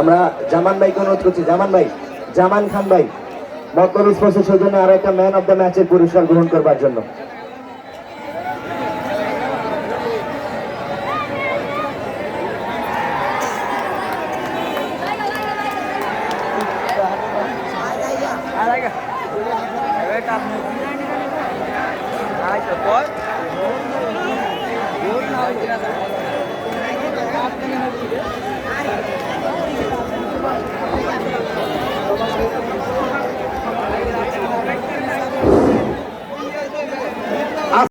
আমরা জামান ভাইকে অনুরোধ করছি, জামান ভাই, জামান খান ভাই মকর স্পোর্টসের সৌজন্যে আরও একটা ম্যান অফ দ্য ম্যাচের পুরস্কার গ্রহণ করবার জন্য।